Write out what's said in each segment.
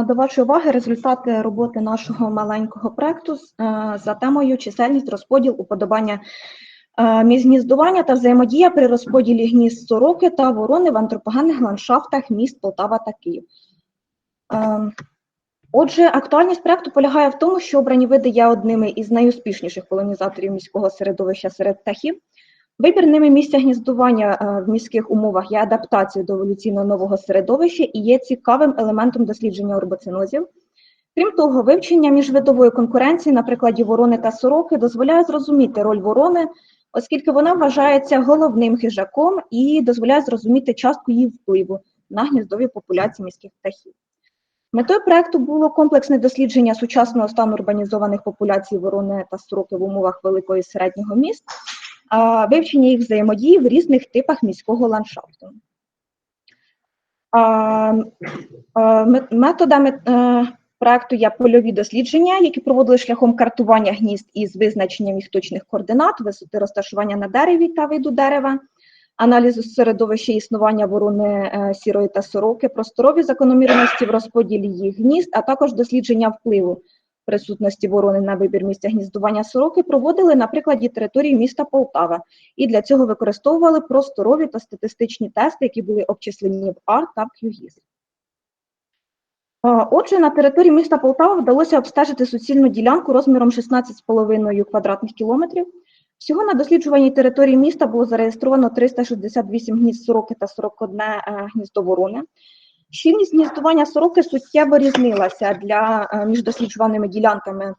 Е, До вашої уваги результати роботи нашого маленького проекту е, за темою чисельність, розподіл, уподобання е, міжгніздування та взаємодія при розподілі гнізд сороки та ворони в антропогенних ландшафтах міст Полтава та Київ. Отже, актуальність проекту полягає в тому, що обрані види є одними із найуспішніших колонізаторів міського середовища серед птахів. Вибір ними місця гніздування е, в міських умовах є адаптацією до еволюційно нового середовища і є цікавим елементом дослідження орбоцинозів. Крім того, вивчення міжвидової конкуренції на прикладі ворони та сороки дозволяє зрозуміти роль ворони, оскільки вона вважається головним хижаком і дозволяє зрозуміти частку її впливу на гніздові популяції міських птахів. Метою проекту було комплексне дослідження сучасного стану урбанізованих популяцій ворони та сороки в умовах великого і середнього міст, а, вивчення їх взаємодії в різних типах міського ландшафту. Методами е, проекту є польові дослідження, які проводили шляхом картування гнізд із визначенням їх точних координат, висоти розташування на дереві та виду дерева, аналізу середовища існування ворони е, сірої та сороки, просторові закономірності в розподілі їх гнізд, а також дослідження впливу присутності ворони на вибір місця гніздування сороки проводили на прикладі території міста Полтава, і для цього використовували просторові та статистичні тести, які були обчислені в R та в QGIS. Отже, на території міста Полтава вдалося обстежити суцільну ділянку розміром 16,5 квадратних кілометрів. Всього на досліджуваній території міста було зареєстровано 368 гнізд сороки та 41 е, гніздо ворони. Щільність гніздування сороки суттєво різнилася для е, між досліджуваними ділянками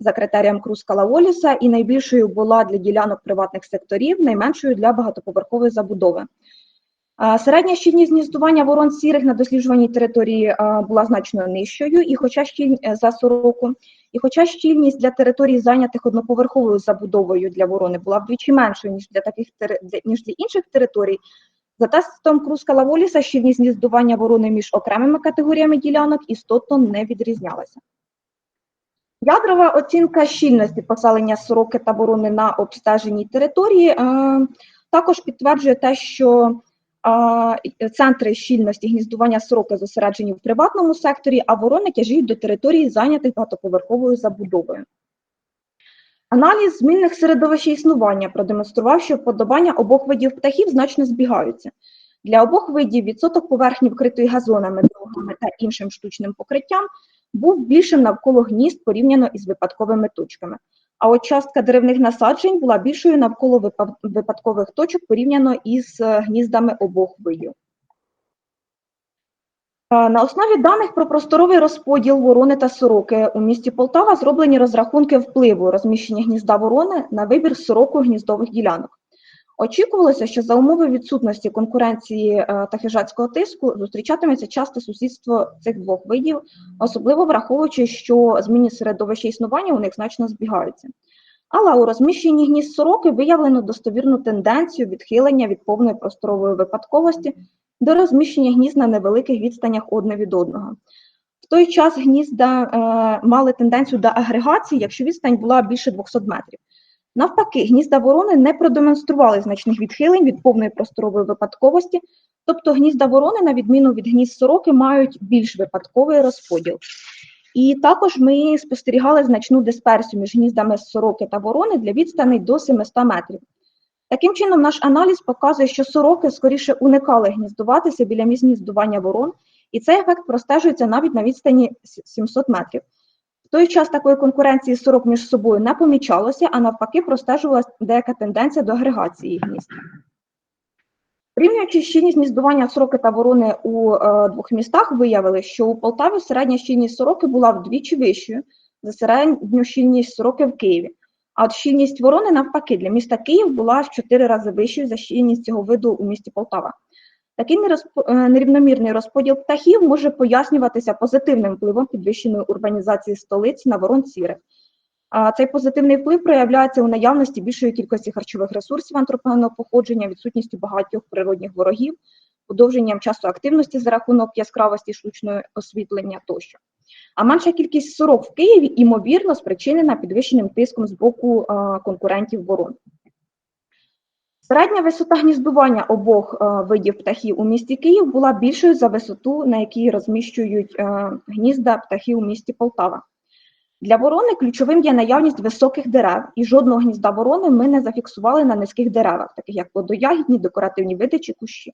за критерієм Крускала Воліса, і найбільшою була для ділянок приватних секторів, найменшою для багатоповерхової забудови. Середня щільність гніздування ворон сірих на досліджуваній території була значно нижчою, і хоча щільність за сороку, і хоча щільність для територій, зайнятих одноповерховою забудовою для ворони, була вдвічі меншою ніж для таких ніж для інших територій. За тестом Крускала Воліса щільність гніздування ворони між окремими категоріями ділянок істотно не відрізнялася. Ядрова оцінка щільності поселення сороки та ворони на обстеженій території е, також підтверджує те, що е, центри щільності гніздування сороки зосереджені в приватному секторі, а ворони тяжіють до території, зайнятих багатоповерховою забудовою. Аналіз змінних середовищ існування продемонстрував, що вподобання обох видів птахів значно збігаються. Для обох видів відсоток поверхні, вкритої газонами, дорогами та іншим штучним покриттям, був більшим навколо гнізд порівняно із випадковими точками. А от частка деревних насаджень була більшою навколо випа- випадкових точок порівняно із е, гніздами обох видів. Е, На основі даних про просторовий розподіл ворони та сороки у місті Полтава зроблені розрахунки впливу розміщення гнізда ворони на вибір сороку гніздових ділянок. Очікувалося, що за умови відсутності конкуренції е, та хижацького тиску зустрічатиметься часте сусідство цих двох видів, особливо враховуючи, що змінні середовища існування у них значно збігаються. Але у розміщенні гнізд сороки виявлено достовірну тенденцію відхилення від повної просторової випадковості до розміщення гнізд на невеликих відстанях одне від одного. В той час гнізда е, мали тенденцію до агрегації, якщо відстань була більше 200 метрів. Навпаки, гнізда ворони не продемонстрували значних відхилень від повної просторової випадковості, тобто гнізда ворони, на відміну від гнізд сороки, мають більш випадковий розподіл. І також ми спостерігали значну дисперсію між гніздами сороки та ворони для відстаней до 700 метрів. Таким чином, наш аналіз показує, що сороки скоріше уникали гніздуватися біля місць гніздування ворон, і цей ефект простежується навіть на відстані 700 метрів. В той час такої конкуренції сорок між собою не помічалося, а навпаки, простежувалася деяка тенденція до агрегації гнізд. Порівнюючи щільність гніздування сороки та ворони у е, двох містах, виявили, що у Полтаві середня щільність сороки була вдвічі вищою за середню щільність сороки в Києві. А от щільність ворони, навпаки, для міста Київ була в 4 рази вищою за щільність цього виду у місті Полтава. Такий е, нерівномірний розподіл птахів може пояснюватися позитивним впливом підвищеної урбанізації столиць на ворон сірих. Цей позитивний вплив проявляється у наявності більшої кількості харчових ресурсів антропогенного походження, відсутністю багатьох природних ворогів, подовженням часу активності за рахунок яскравості штучного освітлення тощо. А менша кількість сорок в Києві, ймовірно, спричинена підвищеним тиском з боку конкурентів ворон. Середня висота гніздування обох видів птахів у місті Київ була більшою за висоту, на якій розміщують гнізда птахів у місті Полтава. Для ворони ключовим є наявність високих дерев, і жодного гнізда ворони ми не зафіксували на низьких деревах, таких як плодоягідні, декоративні види чи кущі.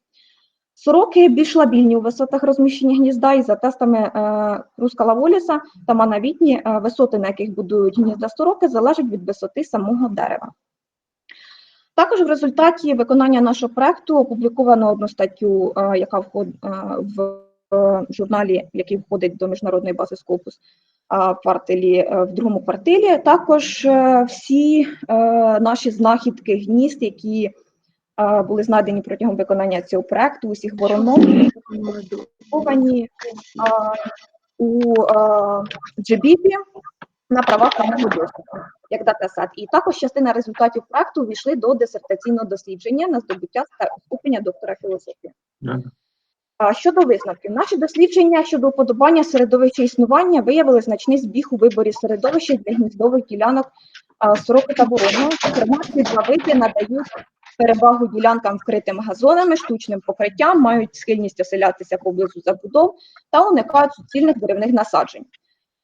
Сороки більш лабільні у висотах розміщення гнізда, і за тестами е, Рускала Воліса та Манавітні, е, висоти, на яких будують гнізда сороки, залежать від висоти самого дерева. Також в результаті виконання нашого проекту опубліковано одну статтю, е, яка входить в е, журналі, який входить до міжнародної бази Scopus, е, кварталі е, в другому квартилі. Також е, всі е, наші знахідки гнізд, які були знайдені протягом виконання цього проекту, усіх воронок, опубліковані е, у GBP на правах прямого доступу як датасет. І також частина результатів проекту увійшли до дисертаційного дослідження на здобуття ступеня доктора філософії. Щодо висновків, наші дослідження щодо уподобання середовища існування виявили значний збіг у виборі середовища для гніздових ділянок сороки та ворону. Зокрема, ці два види надають перевагу ділянкам вкритим газонами, штучним покриттям, мають схильність оселятися поблизу забудов та уникають суцільних деревних насаджень.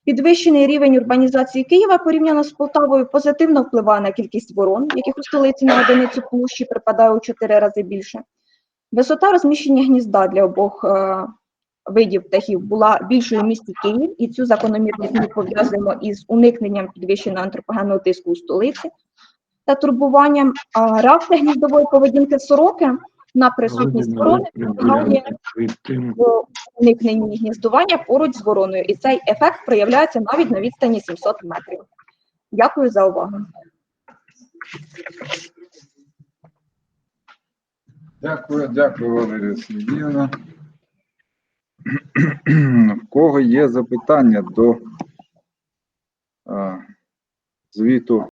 Підвищений рівень урбанізації Києва порівняно з Полтавою позитивно впливає на кількість ворон, яких у столиці на одиницю площі припадає у чотири рази більше. Висота розміщення гнізда для обох е, видів птахів була більшою в місті Київ, і цю закономірність ми пов'язуємо із уникненням підвищеного антропогенного тиску у столиці та турбуванням. А реакція гніздової поведінки сороки на присутність ворони полягає в уникненні гніздування поруч з вороною, і цей ефект проявляється навіть на відстані 700 метрів. Дякую за увагу. Дякую, дякую, Валерія Сергіївна. В кого є запитання до а, звіту